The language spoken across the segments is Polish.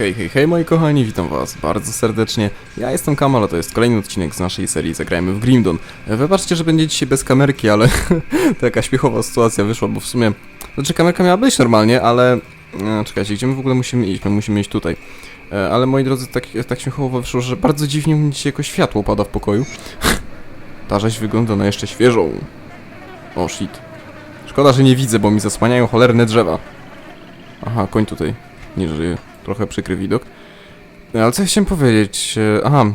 Hej, hej, hej moi kochani, witam was bardzo serdecznie. Ja jestem Kamal, a to jest kolejny odcinek z naszej serii Zagrajmy w Grimdon. E, Wybaczcie, że będzie dzisiaj bez kamerki, ale to jaka śmiechowa sytuacja wyszła, bo w sumie... Znaczy kamerka miała być normalnie, ale... E, czekajcie, gdzie my w ogóle musimy iść? My musimy iść tutaj. E, Ale moi drodzy, tak, tak śmiechowo wyszło, że bardzo dziwnie mi dzisiaj jako światło pada w pokoju. Ta rzeź wygląda na jeszcze świeżą. O shit. Szkoda, że nie widzę, bo mi zasłaniają cholerne drzewa. Aha, koń tutaj nie żyje. Trochę przykry widok. No, Ale co ja chciałem powiedzieć? E, Aha,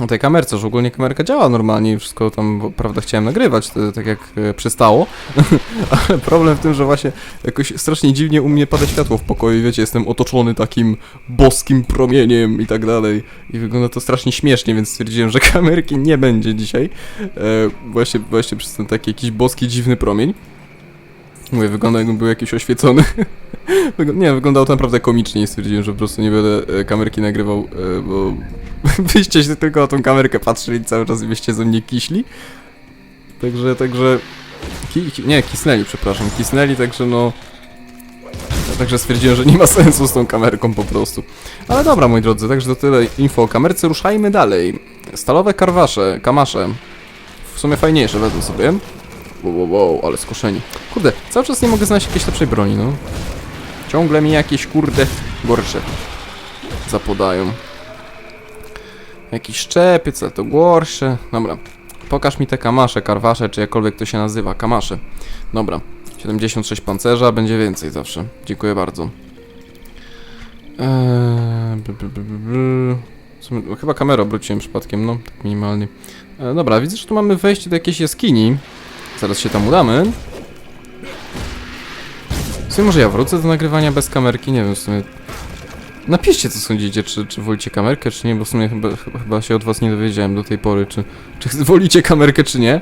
o tej kamerce, że ogólnie kamerka działa normalnie i wszystko tam, prawda, chciałem nagrywać, tak jak e, przystało. Ale problem w tym, że właśnie jakoś strasznie dziwnie u mnie pada światło w pokoju, wiecie, jestem otoczony takim boskim promieniem i tak dalej. I wygląda to strasznie śmiesznie, więc stwierdziłem, że kamerki nie będzie dzisiaj. E, właśnie, właśnie przez ten taki jakiś boski, dziwny promień. Mówię, wygląda jakbym był jakiś oświecony. Nie, wyglądało to naprawdę komicznie i stwierdziłem, że po prostu nie będę e, kamerki nagrywał, e, bo byście się tylko na tą kamerkę patrzyli cały czas i byście ze mnie kiśli. Także, także... Ki, ki, nie, kisnęli, przepraszam, kisnęli, także no... Także stwierdziłem, że nie ma sensu z tą kamerką po prostu. Ale dobra, moi drodzy, także to tyle info o kamerce. Ruszajmy dalej. Stalowe karwasze, kamasze. W sumie fajniejsze, wezmę sobie. Wow, wow, wow, ale skoszeni. Kurde, cały czas nie mogę znaleźć jakiejś lepszej broni, no. Ciągle mi jakieś, kurde, gorsze zapodają. Jakiś szczepiec, ale to gorsze. Dobra. Pokaż mi te kamasze, karwasze, czy jakkolwiek to się nazywa. Kamasze. Dobra. 76 pancerza, będzie więcej zawsze. Dziękuję bardzo. Eee, chyba kamerę obróciłem przypadkiem, no, tak minimalnie. E, dobra, widzę, że tu mamy wejście do jakiejś jaskini. Zaraz się tam udamy. W sumie może ja wrócę do nagrywania bez kamerki, nie wiem, w sumie... Napiszcie co sądzicie, czy, czy wolicie kamerkę, czy nie, bo w sumie chyba, chyba, się od was nie dowiedziałem do tej pory, czy, czy wolicie kamerkę, czy nie.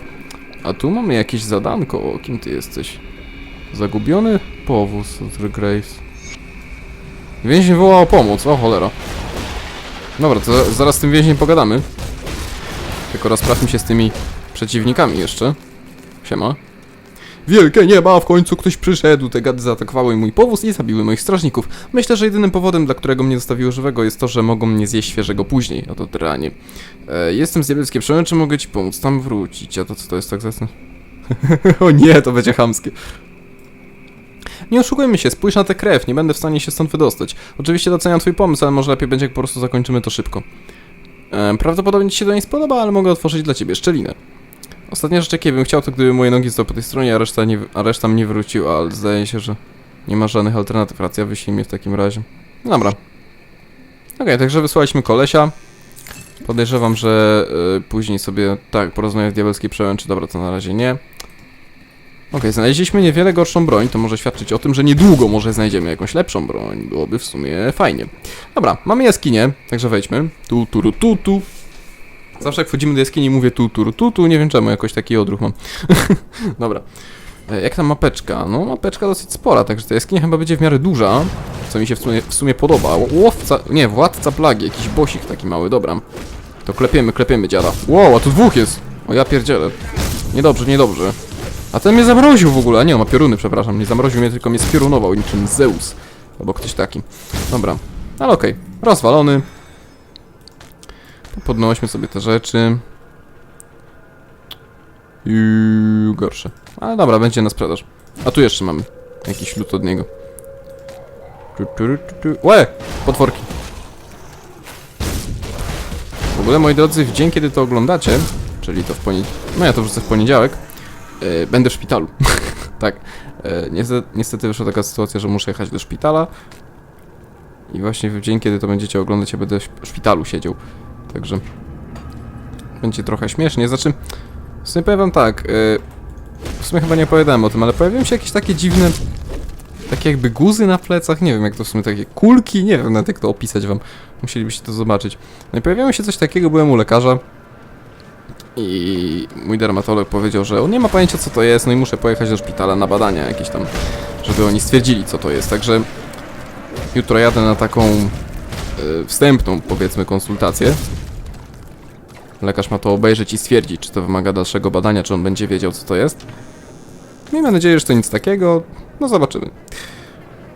A tu mamy jakieś zadanko, o, kim ty jesteś? Zagubiony powóz od Graves. Więzień woła o pomoc, o cholera. Dobra, to za- zaraz z tym więźniem pogadamy. Tylko rozprawmy się z tymi przeciwnikami jeszcze. Siema. Wielkie nieba, w końcu ktoś przyszedł. Te gady zaatakowały mój powóz i zabiły moich strażników. Myślę, że jedynym powodem, dla którego mnie zostawiło żywego jest to, że mogą mnie zjeść świeżego później. Oto tyranie. E, jestem z Diabelskie Przemian, czy mogę ci pomóc tam wrócić? A to co to jest tak zasne? o nie, to będzie chamskie. Nie oszukujmy się, spójrz na tę krew, nie będę w stanie się stąd wydostać. Oczywiście doceniam twój pomysł, ale może lepiej będzie, jak po prostu zakończymy to szybko. E, prawdopodobnie ci się to nie spodoba, ale mogę otworzyć dla ciebie szczelinę. Ostatnia rzecz, jakie bym chciał, to gdyby moje nogi zostały po tej stronie, a reszta, nie, a reszta mnie wróciła, ale zdaje się, że nie ma żadnych alternatyw. Racja, wyślij mnie w takim razie. No Dobra. Okej, także wysłaliśmy kolesia. Podejrzewam, że y, później sobie, tak, porozmawiam w diabelskiej przełęczy. Dobra, to na razie nie. Okej, znaleźliśmy niewiele gorszą broń, to może świadczyć o tym, że niedługo może znajdziemy jakąś lepszą broń. Byłoby w sumie fajnie. Dobra, mamy jaskinię, także wejdźmy. Tu, tu, tu, tu. Zawsze jak wchodzimy do jaskini mówię tu, tu, tu, tu, nie wiem czemu, jakoś taki odruch mam. Dobra. E, Jak tam mapeczka? No, mapeczka dosyć spora, także ta jaskinia chyba będzie w miarę duża, co mi się w sumie, w sumie podoba. Łowca, nie, władca plagi, jakiś bosik taki mały, dobra. To klepiemy, klepiemy dziada. Wow, a tu dwóch jest! O, ja pierdzielę. Niedobrze, niedobrze. A ten mnie zamroził w ogóle, a nie, on ma pioruny, przepraszam. Nie zamroził mnie, tylko mnie spiorunował, niczym Zeus. Albo ktoś taki. Dobra, ale okej. Rozwalony. Podnośmy sobie te rzeczy. I gorsze. Ale dobra, będzie na sprzedaż. A tu jeszcze mamy jakiś lód od niego. Łe! Potworki. W ogóle, moi drodzy, w dzień, kiedy to oglądacie, czyli to w poniedziałek, no ja to wrzucę w poniedziałek, e, będę w szpitalu. tak. E, niestety, niestety wyszła taka sytuacja, że muszę jechać do szpitala. I właśnie w dzień, kiedy to będziecie oglądać, ja będę w szpitalu siedział. Także będzie trochę śmiesznie. Znaczy, w sumie powiem wam tak, yy, w sumie chyba nie opowiadałem o tym, ale pojawiły się jakieś takie dziwne, takie jakby guzy na plecach, nie wiem jak to w sumie takie kulki, nie wiem nawet jak to opisać wam, musielibyście to zobaczyć. No i pojawiło się coś takiego, byłem u lekarza i mój dermatolog powiedział, że on nie ma pojęcia co to jest, no i muszę pojechać do szpitala na badania jakieś tam, żeby oni stwierdzili co to jest, także jutro jadę na taką y, wstępną, powiedzmy, konsultację. Lekarz ma to obejrzeć i stwierdzić, czy to wymaga dalszego badania, czy on będzie wiedział, co to jest. Miejmy nadzieję, że to nic takiego. No zobaczymy.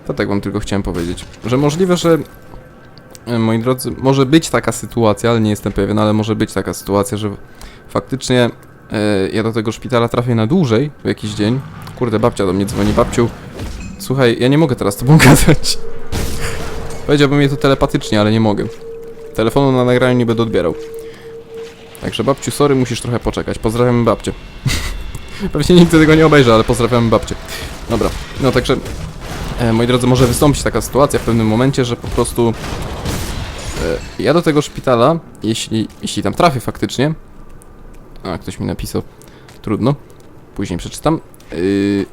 To tak wam tylko chciałem powiedzieć, że możliwe, że e, moi drodzy, może być taka sytuacja, ale nie jestem pewien, ale może być taka sytuacja, że faktycznie e, ja do tego szpitala trafię na dłużej w jakiś dzień. Kurde, babcia do mnie dzwoni, babciu. Słuchaj, ja nie mogę teraz tobą gadać. Powiedziałbym jej to telepatycznie, ale nie mogę. Telefonu na nagraniu nie będę odbierał. Także babciu, sorry, musisz trochę poczekać. Pozdrawiam babcię. Pewnie nigdy tego nie obejrzę, ale pozdrawiam babcię. Dobra, no także, e, moi drodzy, może wystąpić taka sytuacja w pewnym momencie, że po prostu e, ja do tego szpitala, jeśli, jeśli tam trafię faktycznie, a ktoś mi napisał, trudno, później przeczytam, yy,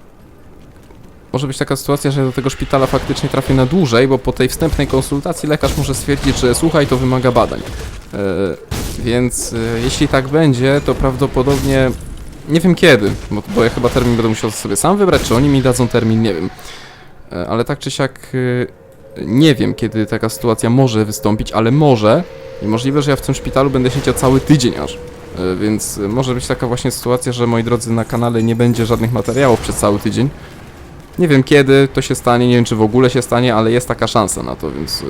może być taka sytuacja, że do tego szpitala faktycznie trafię na dłużej, bo po tej wstępnej konsultacji lekarz może stwierdzić, że słuchaj, to wymaga badań. E, więc e, jeśli tak będzie, to prawdopodobnie nie wiem kiedy, bo, bo ja chyba termin będę musiał sobie sam wybrać, czy oni mi dadzą termin, nie wiem. E, ale tak czy siak e, nie wiem, kiedy taka sytuacja może wystąpić, ale może i możliwe, że ja w tym szpitalu będę siedział cały tydzień aż. E, Więc e, może być taka właśnie sytuacja, że moi drodzy na kanale nie będzie żadnych materiałów przez cały tydzień. Nie wiem kiedy to się stanie, nie wiem czy w ogóle się stanie, ale jest taka szansa na to, więc y,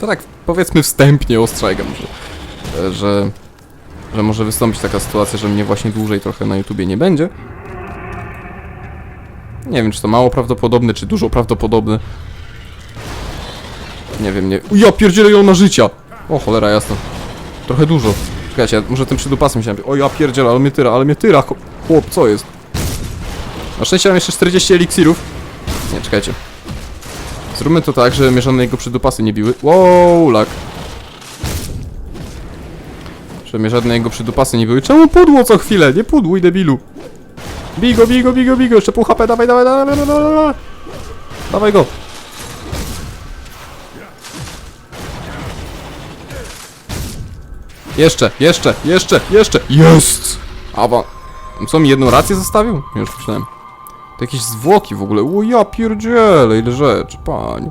to tak powiedzmy wstępnie ostrzegam, że, że, że może wystąpić taka sytuacja, że mnie właśnie dłużej trochę na YouTubie nie będzie. Nie wiem czy to mało prawdopodobne, czy dużo prawdopodobne. Nie wiem, nie... Ja pierdzielę ją na życia! O cholera jasna. Trochę dużo. Czekajcie, może tym przydupasem się nabi- O ja pierdzielę, ale mnie tyra, ale mnie tyra, chłop- co jest? Na szczęście mam jeszcze 40 eliksirów. Nie, czekajcie. Zróbmy to tak, że mnie żadne jego przydupasy nie biły. Wow, lak. Mnie żadne jego przydupasy nie były. Czemu pudło co chwilę? Nie pudłuj, debilu. Bigo, bigo, bigo, bigo. Jeszcze pół HP, dawaj, dawaj, dawaj, dawaj, dawaj, dawaj. Go. Jeszcze, jeszcze, jeszcze, jeszcze. Jest! Awa. Co mi jedną rację zostawił? Już myślałem. To jakieś zwłoki w ogóle. O ja pierdzielę, ile rzeczy, panie.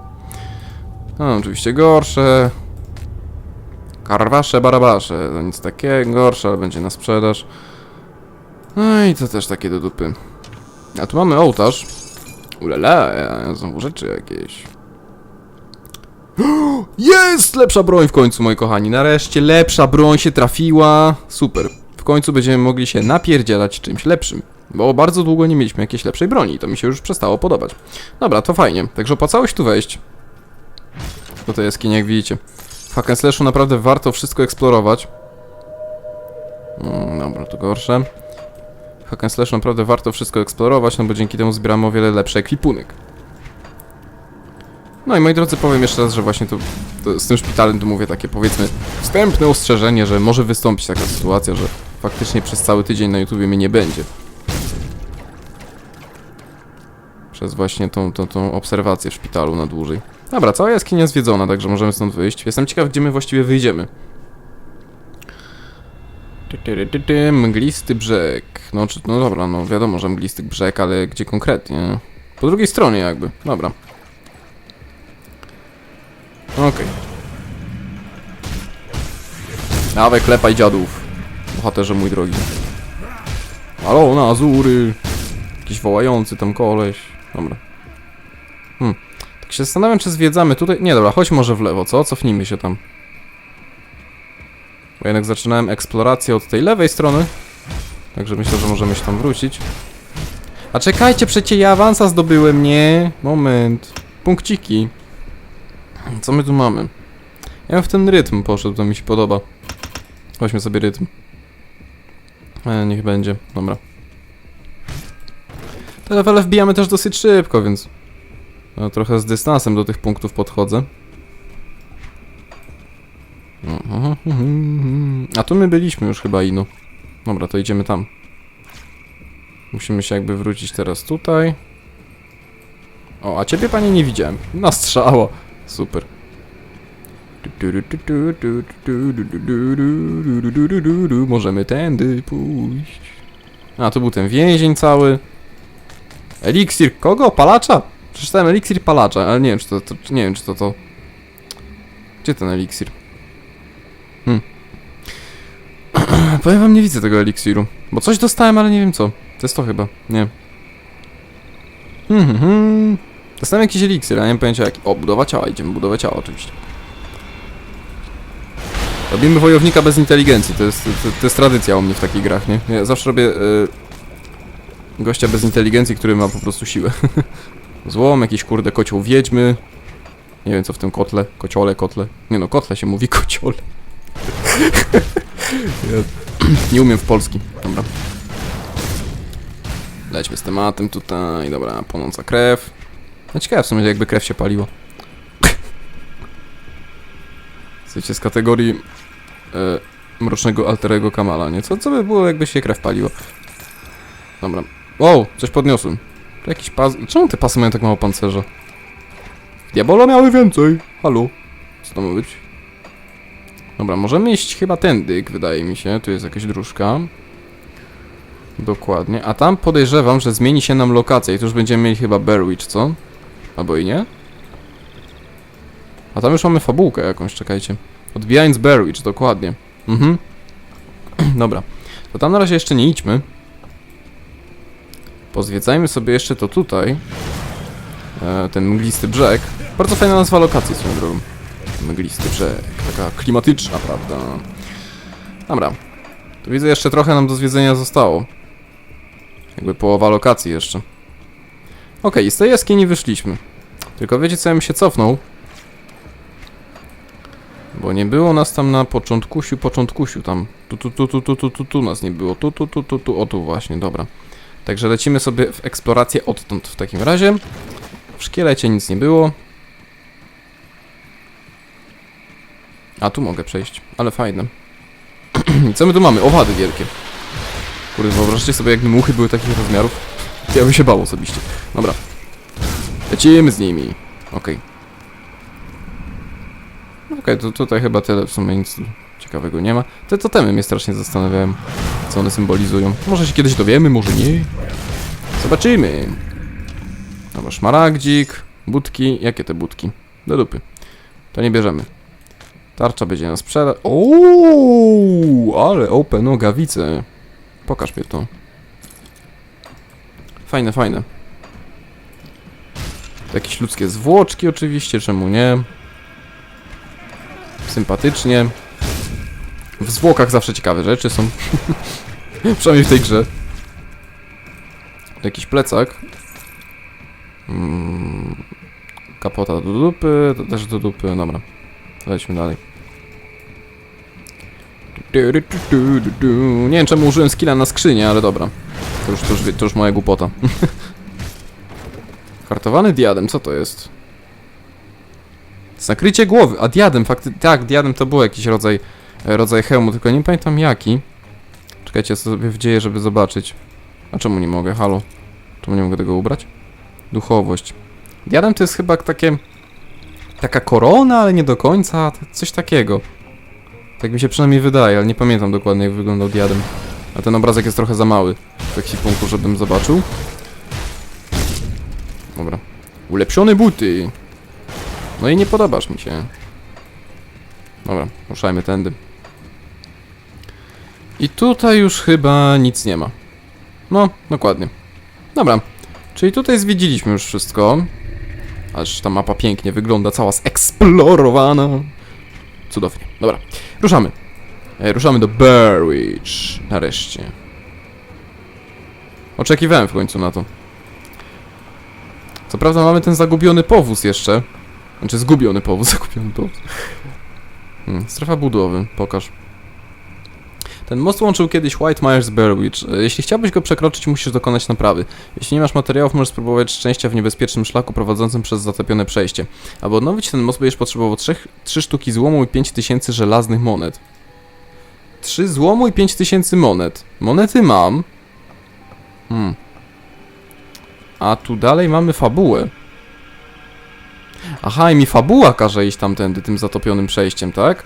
No, oczywiście gorsze. Karwasze, barabasze. To nic takiego, gorsze, ale będzie na sprzedaż. No i to też takie do dupy. A tu mamy ołtarz. Ulala, znowu rzeczy jakieś. Jest! Lepsza broń w końcu, moi kochani. Nareszcie lepsza broń się trafiła. Super. W końcu będziemy mogli się napierdzielać czymś lepszym. Bo bardzo długo nie mieliśmy jakiejś lepszej broni i to mi się już przestało podobać. Dobra, to fajnie. Także opłacało się tu wejść. Do tej jaskini, jak widzicie. Hack and Slashu naprawdę warto wszystko eksplorować. Mm, dobra, to gorsze. Hack and Slashu naprawdę warto wszystko eksplorować, no bo dzięki temu zbieramy o wiele lepszy ekwipunek. No i moi drodzy, powiem jeszcze raz, że właśnie to, to z tym szpitalem tu mówię takie powiedzmy wstępne ostrzeżenie, że może wystąpić taka sytuacja, że faktycznie przez cały tydzień na YouTubie mnie nie będzie. Przez właśnie tą, tą, tą obserwację w szpitalu na dłużej. Dobra, cała jaskinia zwiedzona, także możemy stąd wyjść. Jestem ciekaw, gdzie my właściwie wyjdziemy. Ty, ty, ty, ty, Mglisty brzeg. No, czy, no dobra, no wiadomo, że mglisty brzeg, ale gdzie konkretnie? Po drugiej stronie jakby. Dobra. Okej. Dawaj, klepaj dziadów. Bohaterze mój drogi. Halo, na Azury. Jakiś wołający tam koleś. Dobra. Hmm. Się zastanawiam, czy zwiedzamy tutaj... Nie, dobra, chodź może w lewo, co? Cofnijmy się tam. Bo jednak zaczynałem eksplorację od tej lewej strony. Także myślę, że możemy się tam wrócić. A czekajcie, przecie ja awansa zdobyłem, nie? Moment. Punkciki. Co my tu mamy? Ja w ten rytm poszedł, to mi się podoba. Weźmy sobie rytm. E, niech będzie, dobra. Te levele wbijamy też dosyć szybko, więc... No, trochę z dystansem do tych punktów podchodzę. A tu my byliśmy już chyba ino. Dobra, to idziemy tam. Musimy się jakby wrócić teraz tutaj. O, a ciebie panie nie widziałem. Na strzała. Super. Możemy tędy pójść. A, to był ten więzień cały. Eliksir kogo? Palacza? Przeczytałem eliksir palacza, ale nie wiem czy to, to nie wiem czy to to. Gdzie ten eliksir? Hmm. Powiem wam, nie widzę tego eliksiru. Bo coś dostałem, ale nie wiem co. To jest to chyba, nie. Hmm, hmm, hmm. Dostałem jakiś eliksir, ale nie mam pojęcia jaki. O, budowa ciała, idziemy budowę ciała oczywiście. Robimy wojownika bez inteligencji, to jest, to, to jest tradycja u mnie w takich grach, nie? Ja zawsze robię y, gościa bez inteligencji, który ma po prostu siłę. Złom, jakiś kurde kocioł wiedźmy. Nie wiem co w tym kotle, kociole, kotle. Nie no, kotle się mówi, kociole. nie umiem w polski, dobra. Lećmy z tematem tutaj, dobra, płonąca krew. No ciekawe w sumie jakby krew się paliło. Chcecie z kategorii e, mrocznego alterego Kamala, nie? Co, co by było jakby się krew paliło? Dobra. O, coś podniosłem. Jakiś pas... Czemu te pasy mają tak mało pancerza? Diabolo miały więcej. Halo. Co to ma być? Dobra, możemy iść chyba tędy, wydaje mi się. Tu jest jakaś dróżka. Dokładnie. A tam podejrzewam, że zmieni się nam lokacja i tu już będziemy mieli chyba Berwich, co? Albo i nie? A tam już mamy fabułkę jakąś, czekajcie. Odbijając Berwich, dokładnie. Mhm. Dobra. To tam na razie jeszcze nie idźmy. Pozwiedzajmy sobie jeszcze to tutaj. E, ten mglisty brzeg. Bardzo fajna nazwa lokacji swoją drogą. Mglisty brzeg. Taka klimatyczna, prawda? Dobra. Tu widzę jeszcze trochę nam do zwiedzenia zostało. Jakby połowa lokacji jeszcze. Okej, z tej jaskini wyszliśmy. Tylko wiecie co, ja bym się cofnął. Bo nie było nas tam na początkusiu, początkusiu tam. Tu, tu, tu, tu, tu, tu, tu, tu nas nie było. Tu, tu, tu, tu, tu, o tu właśnie, dobra. Także lecimy sobie w eksplorację odtąd w takim razie. W szkielecie nic nie było. A tu mogę przejść, ale fajne. Co my tu mamy? Owady wielkie. Kurde, wyobraźcie sobie, jakby muchy były takich rozmiarów. Ja bym się bał osobiście. Dobra. Lecimy z nimi. Okej. Okej, to tutaj chyba tyle, w sumie nic ciekawego nie ma. Te totemy mnie strasznie zastanawiałem, co one symbolizują. Może się kiedyś dowiemy, może nie. Zobaczymy. Dobra, szmaragdzik, budki. Jakie te budki? Do dupy. To nie bierzemy. Tarcza będzie nas sprzedać. Ooo, ale open nogawice. Pokaż mi to. Fajne, fajne. Jakieś ludzkie zwłoczki oczywiście, czemu nie? Sympatycznie. W zwłokach zawsze ciekawe rzeczy są. Przynajmniej w tej grze. Jakiś plecak. Mm, kapota do dupy, to też do dupy, dobra. Lećmy dalej. Nie wiem czemu użyłem skilla na skrzynię, ale dobra. To już, to już, to już moja głupota. Hartowany diadem, co to jest? Zakrycie głowy, a diadem, fakty... Tak, diadem to był jakiś rodzaj, rodzaj hełmu, tylko nie pamiętam jaki. Czekajcie, ja sobie wdzieję, żeby zobaczyć. A czemu nie mogę? Halo? Czemu nie mogę tego ubrać? Duchowość. Diadem to jest chyba takie... Taka korona, ale nie do końca, coś takiego. Tak mi się przynajmniej wydaje, ale nie pamiętam dokładnie jak wyglądał diadem. A ten obrazek jest trochę za mały w ekwipunku, żebym zobaczył. Dobra. Ulepszone buty. No i nie podobasz mi się. Dobra, ruszajmy tędy. I tutaj już chyba nic nie ma. No, dokładnie. Dobra, czyli tutaj zwiedziliśmy już wszystko. Aż ta mapa pięknie wygląda, cała zeksplorowana. Cudownie. Dobra, ruszamy. E, ruszamy do Berwich. Nareszcie. Oczekiwałem w końcu na to. Co prawda mamy ten zagubiony powóz jeszcze. Znaczy zgubiony powóz, zagubiony powóz. Hmm, strefa budowy, pokaż. Ten most łączył kiedyś White z Berwich. E, Jeśli chciałbyś go przekroczyć, musisz dokonać naprawy. Jeśli nie masz materiałów, możesz spróbować szczęścia w niebezpiecznym szlaku prowadzącym przez zatopione przejście. Aby odnowić ten most, będziesz potrzebował 3, 3 sztuki złomu i 5000 żelaznych monet. 3 złomu i 5000 monet. Monety mam. Hmm. A tu dalej mamy fabułę. Aha, i mi fabuła każe iść tamtędy, tym zatopionym przejściem, tak?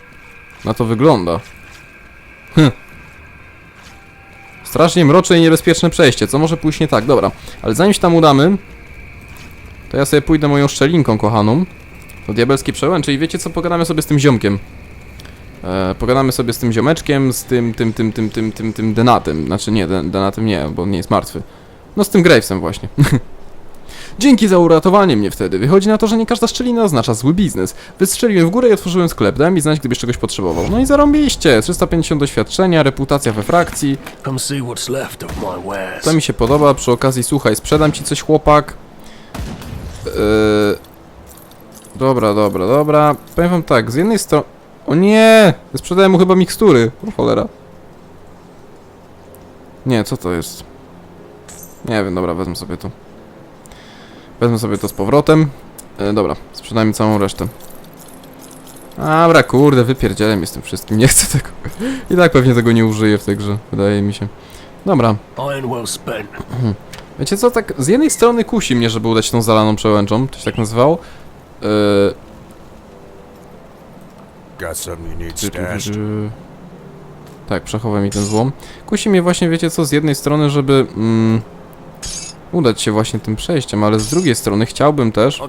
Na to wygląda. Hm. Strasznie mroczne i niebezpieczne przejście, co może pójść nie tak? Dobra, ale zanim się tam udamy, to ja sobie pójdę moją szczelinką kochaną. To diabelski przełęcz, czyli wiecie co, pogadamy sobie z tym ziomkiem. E, pogadamy sobie z tym ziomeczkiem, z tym, tym, tym, tym, tym, tym, tym denatem. Znaczy nie, den, denatem nie, bo on nie jest martwy. No z tym Gravesem właśnie. Dzięki za uratowanie mnie wtedy. Wychodzi na to, że nie każda szczelina oznacza zły biznes. Wystrzeliłem w górę i otworzyłem sklep. Dałem mi znać, gdybyś czegoś potrzebował. No i zarąbiście. 350 doświadczenia, reputacja we frakcji. To mi się podoba. Przy okazji, słuchaj, sprzedam ci coś, chłopak. Yy... Dobra, dobra, dobra. Powiem wam tak, z jednej strony... O nie! Sprzedałem mu chyba mikstury. O cholera. Nie, co to jest? Nie wiem, dobra, wezmę sobie to. Wezmę sobie to z powrotem. E, dobra, sprzedajmy całą resztę. Dobra, kurde, z tym wszystkim, nie chcę tego. I tak pewnie tego nie użyję w tej grze, wydaje mi się. Dobra, spent. Wiecie co, tak z jednej strony kusi mnie, żeby udać tą zalaną przełęczą, to się tak nazywało. Yy, Tak, przechowaj mi ten złom. Kusi mnie właśnie, wiecie co, z jednej strony, żeby mm, udać się właśnie tym przejściem, ale z drugiej strony chciałbym też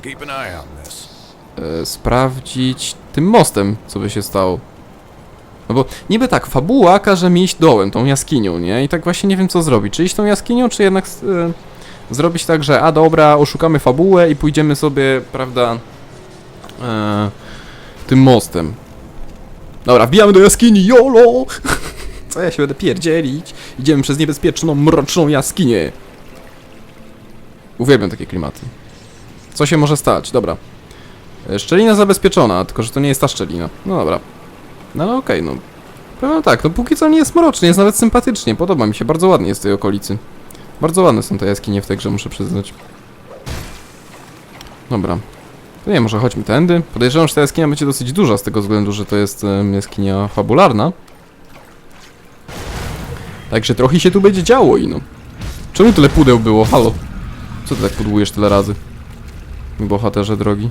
e, sprawdzić tym mostem, co by się stało. No bo niby tak, fabuła każe mi iść dołem, tą jaskinią, nie? I tak właśnie nie wiem co zrobić. Czy iść tą jaskinią, czy jednak e, zrobić tak, że a dobra, oszukamy fabułę i pójdziemy sobie, prawda, e, tym mostem. Dobra, wbijamy do jaskini, YOLO! Co ja się będę pierdzielić? Idziemy przez niebezpieczną, mroczną jaskinię. Uwielbiam takie klimaty. Co się może stać? Dobra. E, Szczelina zabezpieczona, tylko że to nie jest ta szczelina. No dobra. No ale okej, no. Powiem tak, no póki co nie jest mrocznie, jest nawet sympatycznie. Podoba mi się, bardzo ładnie jest w tej okolicy. Bardzo ładne są te jaskinie w tej grze, muszę przyznać. Dobra. To nie, może chodźmy tędy. Podejrzewam, że ta jaskinia będzie dosyć duża z tego względu, że to jest em, jaskinia fabularna. Także trochę się tu będzie działo i no. Czemu tyle pudeł było? Halo. Co ty tak pudłujesz tyle razy? Bohaterze drogi.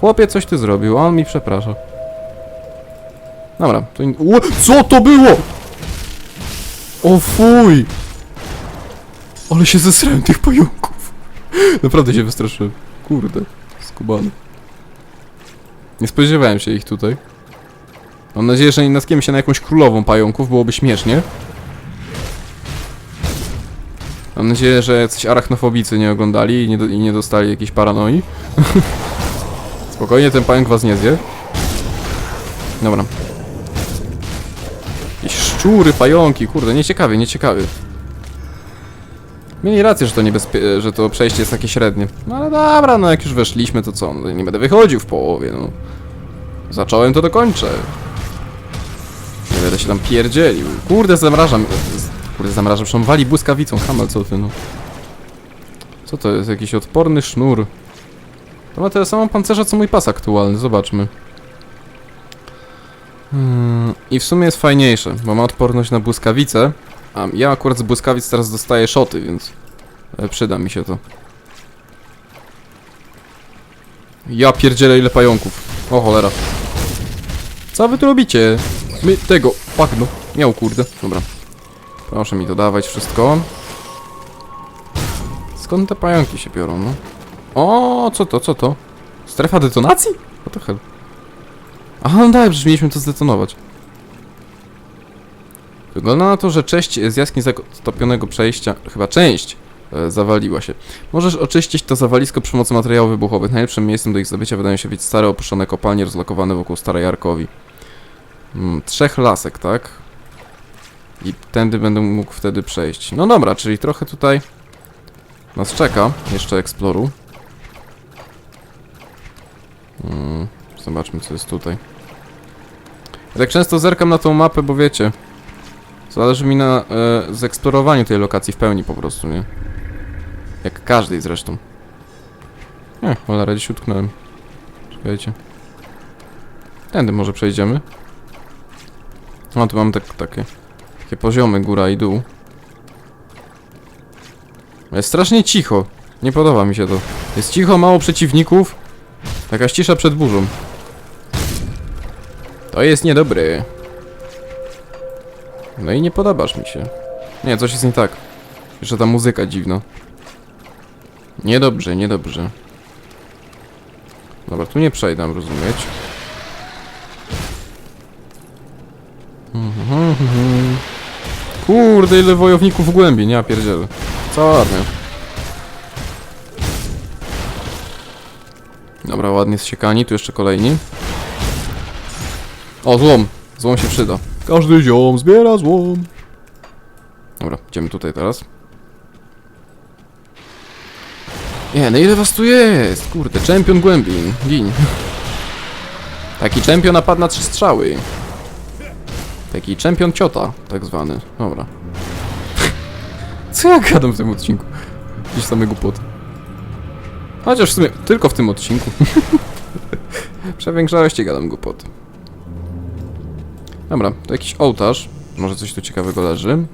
Chłopie, coś ty zrobił, a on mi przeprasza. Dobra, to... Ło, co to było? O fuj! Ale się zesrałem tych pająków. Naprawdę się wystraszyłem. Kurde, skubany. Nie spodziewałem się ich tutaj. Mam nadzieję, że nie natkniemy się na jakąś królową pająków, byłoby śmiesznie. Mam nadzieję, że jacyś arachnofobicy nie oglądali i nie, do, i nie dostali jakiejś paranoi. Spokojnie, ten pająk was nie zje. Dobra. Jakieś szczury, pająki, kurde, nieciekawie, nieciekawie. Mieli rację, że to niebezpie... że to przejście jest takie średnie. No ale dobra, no jak już weszliśmy, to co? No, nie będę wychodził w połowie, no. Zacząłem, to dokończę. Nie będę się tam pierdzielił. Kurde, zamrażam. Kurde, zamrażam, przecież wali błyskawicą. Hamel, co ty, no. Co to jest? Jakiś odporny sznur. To ma tyle samo pancerza, co mój pas aktualny. Zobaczmy. Hmm, I w sumie jest fajniejsze, bo ma odporność na błyskawice. A ja akurat z błyskawic teraz dostaję szoty, więc e, przyda mi się to. Ja pierdzielę ile pająków. O cholera. Co wy tu robicie? My tego, bagno. Miał kurde. Dobra. Proszę mi dodawać wszystko. Skąd te pająki się biorą, no? O, co to, co to? Strefa detonacji? What the hell? Aha, no tak, przecież mieliśmy to zdetonować. Wygląda na to, że część z jaskiń zatopionego przejścia, chyba część, e, zawaliła się. Możesz oczyścić to zawalisko przy pomocy materiałów wybuchowych. Najlepszym miejscem do ich zdobycia wydają się być stare, opuszczone kopalnie rozlokowane wokół Starej Arkowi. Mm, trzech lasek, tak? I tędy będę mógł wtedy przejść. No dobra, czyli trochę tutaj nas czeka. Jeszcze eksploru. Mm, zobaczmy, co jest tutaj. Ja tak często zerkam na tą mapę, bo wiecie, zależy mi na e, zeksplorowaniu tej lokacji w pełni po prostu, nie? Jak każdej zresztą. Nie, cholera, gdzieś utknąłem. Czekajcie. Tędy może przejdziemy. No, tu mam tak, takie, takie poziomy, góra i dół. Jest strasznie cicho. Nie podoba mi się to. Jest cicho, mało przeciwników. Taka cisza przed burzą. To jest niedobry. No i nie podobasz mi się. Nie, coś jest nie tak. Jeszcze ta muzyka dziwna. Niedobrze, niedobrze. Dobra, tu nie przejdę, rozumieć. Mhm, mhm. Kurde, ile wojowników w głębi, nie, pierdzielę. Co ładnie. Dobra, ładnie zsiekani, tu jeszcze kolejni. O, złom! Złom się przyda. Każdy ziom zbiera złom. Dobra, idziemy tutaj teraz. Nie, no ile was tu jest? Kurde, czempion głębin. Gin. Taki czempion napadł na trzy strzały. Taki czempion ciota, tak zwany. Dobra. Co ja gadam w tym odcinku? Gdzieś same głupoty. Chociaż w sumie tylko w tym odcinku. Przy większości gadam głupoty. Dobra, to jakiś ołtarz. Może coś tu ciekawego leży.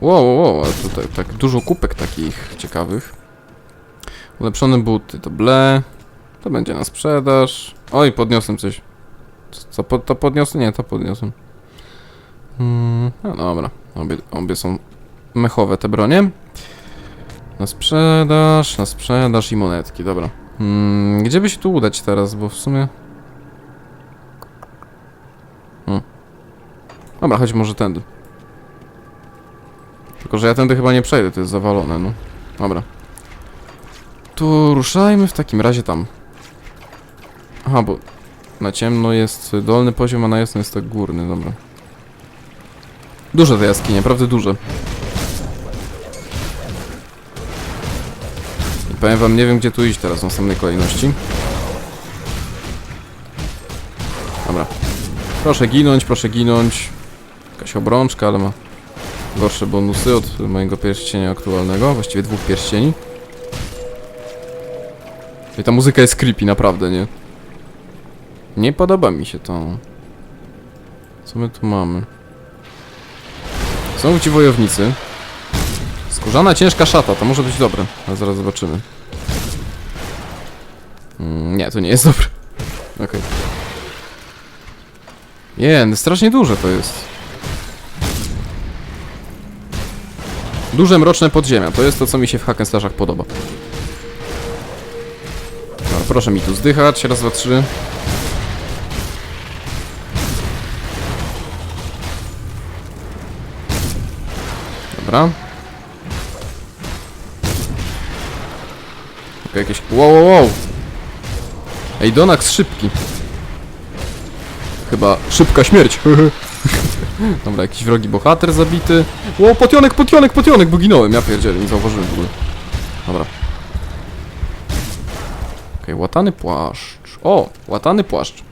Wow, wow, wow, ale tutaj tak dużo kupek takich ciekawych. Ulepszone buty, to ble. To będzie na sprzedaż. Oj, podniosłem coś. Co, po, to podniosłem? Nie, to podniosłem. Hmm, no dobra, obie, obie są mechowe te bronie. Na sprzedaż, na sprzedaż i monetki, dobra. Hmm, gdzie by się tu udać teraz, bo w sumie... Hmm. Dobra, chodź może tędy. Tylko, że ja tędy chyba nie przejdę, to jest zawalone, no. Dobra. To ruszajmy w takim razie tam. Aha, bo na ciemno jest dolny poziom, a na jasno jest tak górny, dobra. Duże te jaskinie, naprawdę duże. I powiem wam, nie wiem gdzie tu iść teraz w następnej kolejności. Dobra. Proszę ginąć, proszę ginąć. Jakaś obrączka, ale ma gorsze bonusy od mojego pierścienia aktualnego. Właściwie dwóch pierścieni. I ta muzyka jest creepy, naprawdę, nie? Nie podoba mi się to. Co my tu mamy? Są ci wojownicy. Skórzana ciężka szata, to może być dobre, ale zaraz zobaczymy. Mm, nie, to nie jest dobre. Okej. Nie, no strasznie duże to jest. Duże mroczne podziemia, to jest to co mi się w Hackenslashach podoba. Dobra, proszę mi tu zdychać, raz, dwa, trzy. Dobra. Tylko jakieś... Wow, wow, wow! Ej, Donax szybki. Chyba szybka śmierć. Dobra, jakiś wrogi bohater zabity. Ło, potionek, potionek, potionek, bo ginąłem. Ja pierdzielę, nie zauważyłem w ogóle. Dobra. Okej, łatany płaszcz. O, łatany płaszcz.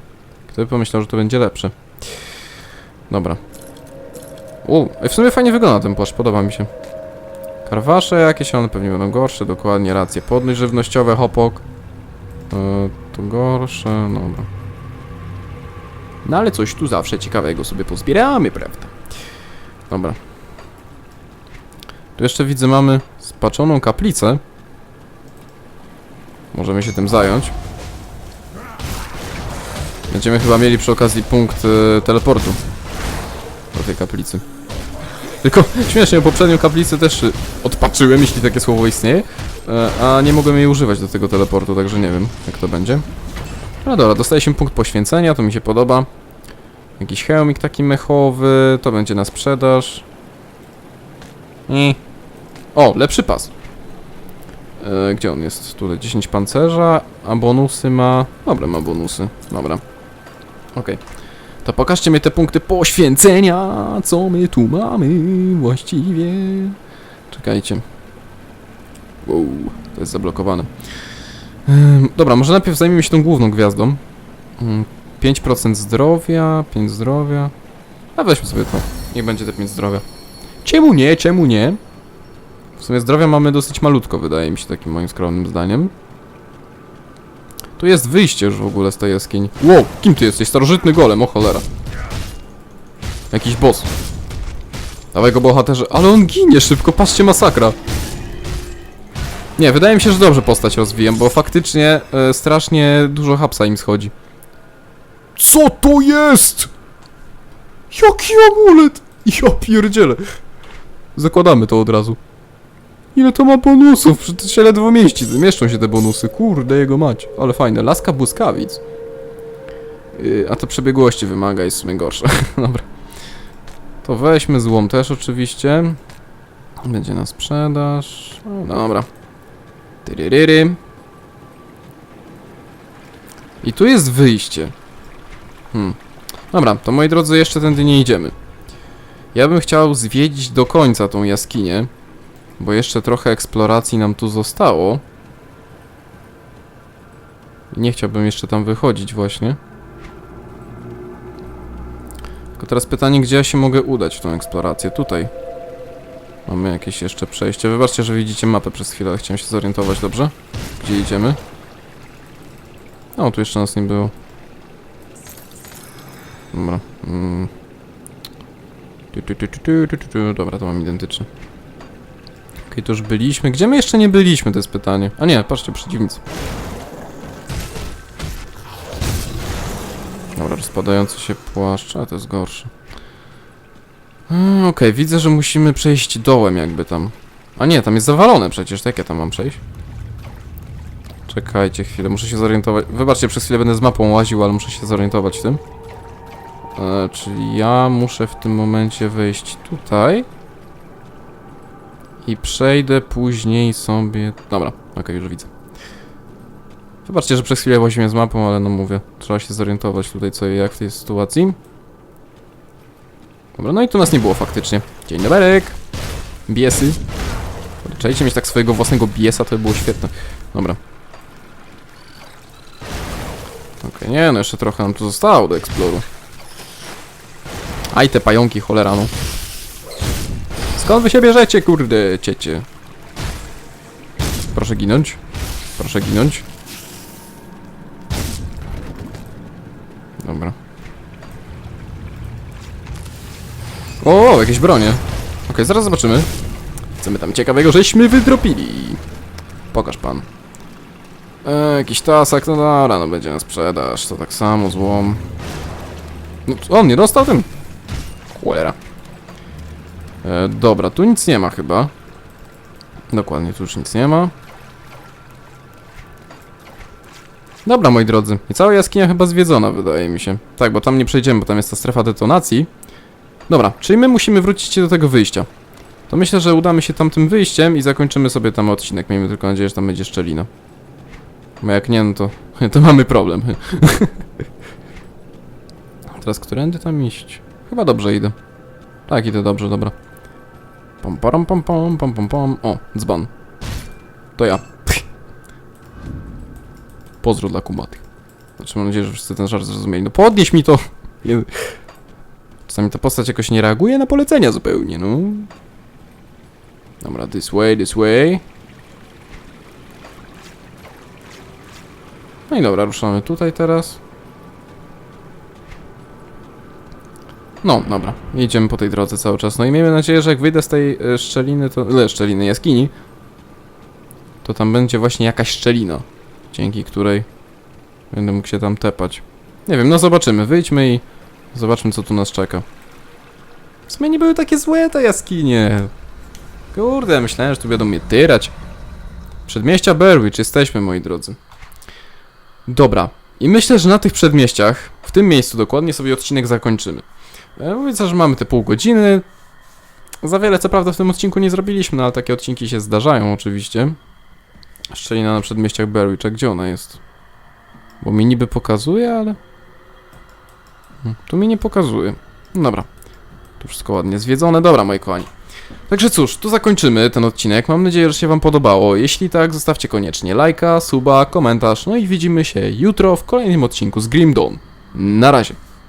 Kto by pomyślał, że to będzie lepsze. Dobra. U, w sumie fajnie wygląda ten płaszcz, podoba mi się. Karwasze jakieś, one pewnie będą gorsze, dokładnie, racje. Podność żywnościowe, hopok. E, to gorsze, dobra. No ale coś tu zawsze ciekawego sobie pozbieramy, prawda? Dobra. Tu jeszcze widzę, mamy spaczoną kaplicę. Możemy się tym zająć. Będziemy chyba mieli przy okazji punkt e, teleportu do tej kaplicy. Tylko śmiesznie, poprzednią kaplicę też odpatrzyłem, jeśli takie słowo istnieje, e, a nie mogłem jej używać do tego teleportu, także nie wiem, jak to będzie. No dobra, dostaje się punkt poświęcenia, to mi się podoba. Jakiś hełmik taki mechowy, to będzie na sprzedaż. I... O, lepszy pas. E, gdzie on jest? Tutaj 10 pancerza, a bonusy ma... Dobra, ma bonusy. Dobra. Okej. To pokażcie mi te punkty poświęcenia, co my tu mamy właściwie. Czekajcie. Wow, to jest zablokowane. Dobra, może najpierw zajmijmy się tą główną gwiazdą. Ym, 5% zdrowia, 5 zdrowia. A weźmy sobie to. Niech będzie te 5 zdrowia. Czemu nie, czemu nie? W sumie zdrowia mamy dosyć malutko, wydaje mi się, takim moim skromnym zdaniem. Tu jest wyjście już w ogóle z tej jaskini. Wow, kim ty jesteś? Starożytny golem, o cholera. Jakiś boss. Dawaj go bohaterze, ale on ginie szybko, patrzcie masakra. Nie, wydaje mi się, że dobrze postać rozwijam, bo faktycznie e, strasznie dużo hapsa im schodzi. Co to jest? Jaki amulet? Ja pierdzielę. Zakładamy to od razu. Ile to ma bonusów? Przecież się ledwo mieści. Mieszczą się te bonusy. Kurde, jego mać. Ale fajne. Laska błyskawic. Yy, a to przebiegłości wymaga, jest w sumie gorsze. Dobra. To weźmy złom też oczywiście. Będzie na sprzedaż. Dobra. Tyryryry. I tu jest wyjście. Hmm. Dobra, to moi drodzy, jeszcze tędy nie idziemy. Ja bym chciał zwiedzić do końca tą jaskinię, bo jeszcze trochę eksploracji nam tu zostało. Nie chciałbym jeszcze tam wychodzić właśnie. Tylko teraz pytanie, gdzie ja się mogę udać w tą eksplorację? Tutaj. Mamy jakieś jeszcze przejście. Wybaczcie, że widzicie mapę przez chwilę, ale chciałem się zorientować, dobrze? Gdzie idziemy? O, tu jeszcze nas nie było. Dobra. Mm. Dobra, to mam identyczne. Okej, to już byliśmy. Gdzie my jeszcze nie byliśmy, to jest pytanie. A nie, patrzcie, przeciwnicy. Dobra, rozpadający się płaszcz, a to jest gorsze. Mm, Okej, widzę, że musimy przejść dołem jakby tam. A nie, tam jest zawalone przecież, jak ja tam mam przejść? Czekajcie chwilę, muszę się zorientować. Wybaczcie, przez chwilę będę z mapą łaził, ale muszę się zorientować w tym. E, czyli ja muszę w tym momencie wejść tutaj. I przejdę później sobie... Dobra, okej, już widzę. Wybaczcie, że przez chwilę łaziłem z mapą, ale no mówię, trzeba się zorientować tutaj co i jak w tej sytuacji. Dobra, no i tu nas nie było faktycznie. Dzień dobry. Biesy. Czajcie mieć tak swojego własnego biesa, to by było świetne. Dobra. Okej, nie no, jeszcze trochę nam tu zostało do eksploru. Aj, te pająki, cholera no. Skąd wy się bierzecie, kurde, ciecie? Proszę ginąć. Proszę ginąć. Dobra. O, jakieś bronie. Okej, zaraz zobaczymy. Co my tam ciekawego żeśmy wydropili. Pokaż pan. E, jakiś tasak, no dobra, no będzie na sprzedaż, to tak samo, złom. No, on nie dostał tym? Cholera. E, dobra, tu nic nie ma chyba. Dokładnie, tu już nic nie ma. Dobra, moi drodzy. I cała jaskinia chyba zwiedzona, wydaje mi się. Tak, bo tam nie przejdziemy, bo tam jest ta strefa detonacji. Dobra, czyli my musimy wrócić do tego wyjścia. To myślę, że udamy się tamtym wyjściem i zakończymy sobie tam odcinek. Miejmy tylko nadzieję, że tam będzie szczelina. Bo jak nie, no to, to mamy problem. Teraz którędy tam iść? Chyba dobrze idę. Tak, idę dobrze, dobra. Pom, pom, pom, pom, pom, pom, pom. O, dzban. To ja. Pozdro dla kumatych. Znaczy mam nadzieję, że wszyscy ten żart zrozumieli. No podnieś mi to! Czasami ta postać jakoś nie reaguje na polecenia zupełnie, no. Dobra, this way, this way. No i dobra, ruszamy tutaj teraz. No, dobra. Jedziemy po tej drodze cały czas. No i miejmy nadzieję, że jak wyjdę z tej e, szczeliny, to... Le, szczeliny, jaskini, to tam będzie właśnie jakaś szczelina, dzięki której będę mógł się tam tepać. Nie wiem, no zobaczymy. Wyjdźmy i zobaczmy, co tu nas czeka. W sumie nie były takie złe te jaskinie. Kurde, myślałem, że tu będą mnie tyrać. Przedmieścia Berwich, jesteśmy, moi drodzy. Dobra. I myślę, że na tych przedmieściach, w tym miejscu dokładnie sobie odcinek zakończymy. E, Mówię, że mamy te pół godziny. Za wiele, co prawda, w tym odcinku nie zrobiliśmy, no ale takie odcinki się zdarzają oczywiście. Szczelina na przedmieściach Berwich, a gdzie ona jest? Bo mi niby pokazuje, ale... Hmm, Tu mi nie pokazuje. No Dobra. Tu wszystko ładnie zwiedzone. Dobra, moi kochani. Także cóż, tu zakończymy ten odcinek. Mam nadzieję, że się wam podobało. Jeśli tak, zostawcie koniecznie lajka, suba, komentarz. No i widzimy się jutro w kolejnym odcinku z Grim Dawn. Na razie.